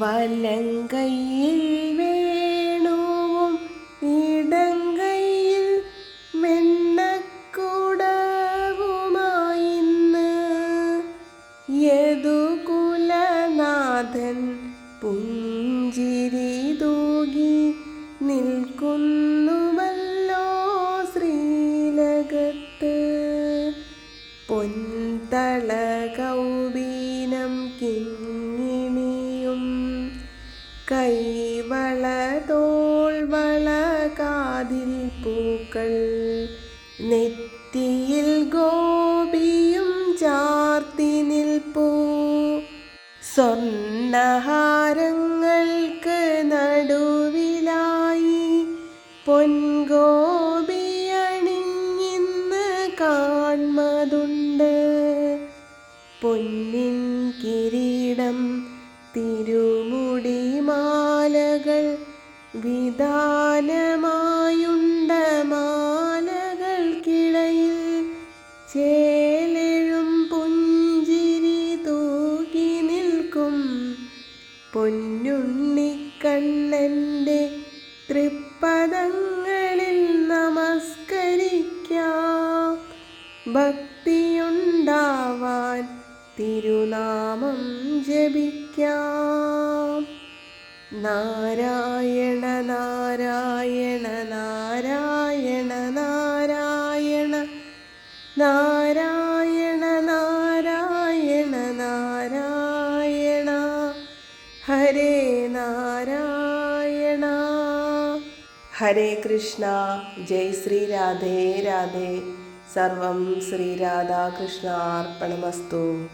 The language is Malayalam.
വലങ്കയിൽ വേണുവും ഇടങ്കയിൽ വെണ്ണക്കുടവുമായിന്ന് യദുകുലനാഥൻ പുഞ്ചിരി തൂകി നിൽക്കുന്നുവല്ലോ ശ്രീലകത്ത് പൊൻതള കൗബീനം കൈവള തോൾവള കാതിൽ പൂക്കൾ. നെറ്റിയിൽ ഗോപിയും ചാർത്തി നിൽപ്പൂ. സ്വർണഹാരങ്ങൾക്ക് നടുവിലായി പൊൻഗോപി അണിഞ്ഞിന്ന് കാൺമതുണ്ട്. പൊന്നിൻ കിരീടം തിരുമുടി മാലകൾ മാലകൾക്കിടയിൽ ചേലഴും പുഞ്ചിരി തൂകി നിൽക്കും. പൊന്നുണ്ണിക്കണ്ണന്റെ തൃപ്പദങ്ങളിൽ നമസ്കരിക്കാം. ഭക്തിയുണ്ടാവാൻ തിരുനാമം ജപിക്കാം. നാരായണ നാരായണ നാരായണ നാരായണ. നാരായണ നാരായണ നാരായണ. ഹരേ നാരായണ. ഹരേ കൃഷ്ണ. ജയ് ശ്രീ രാധേ രാധേ. സർവം ശ്രീ രാധാകൃഷ്ണാർപ്പണമസ്തു.